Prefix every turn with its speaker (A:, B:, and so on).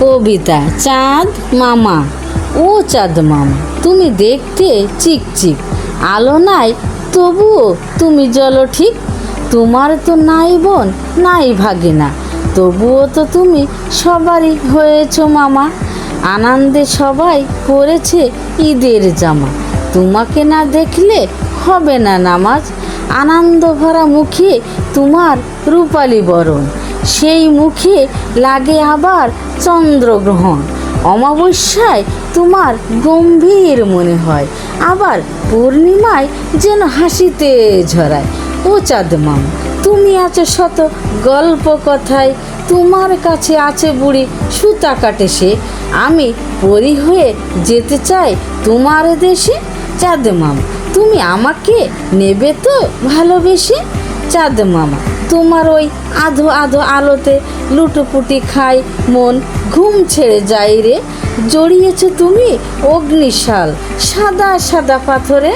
A: কবিতা, চাঁদ মামা, ও চাঁদ মামা, তুমি দেখতে চিকচিক আলো নাই, তবুও তুমি জলো ঠিক। তোমার তো নাই বোন, নাই ভাগিনা। তবুও তো তুমি সবারই হয়েছো মামা। আনন্দে সবাই করেছে ঈদের জামা। তোমাকে না দেখলে হবে না নামাজ। আনন্দ ভরা মুখে তোমার রূপালী বরণ। সেই মুখে লাগে আবার চন্দ্রগ্রহণ। অমাবস্যায় তোমার গম্ভীর মনে হয়, আবার পূর্ণিমায় যেন হাসিতে ঝরায়। ও চাঁদ মামা তুমি আছো শত গল্প কথায়, তোমার কাছে আছে বুড়ি সুতা কাটে সে। আমি পরি হয়ে যেতে চাই তোমার দেশে চাঁদ মামা তুমি আমাকে নেবে তো ভালোবেসে? চাঁদ মামা তোমার ওই আধো আধো আলোতে লুটোপুটি খাই, মন ঘুম ছেড়ে যাই রে। জড়িয়েছ তুমি অগ্নিশাল, সাদা সাদা পাথরে।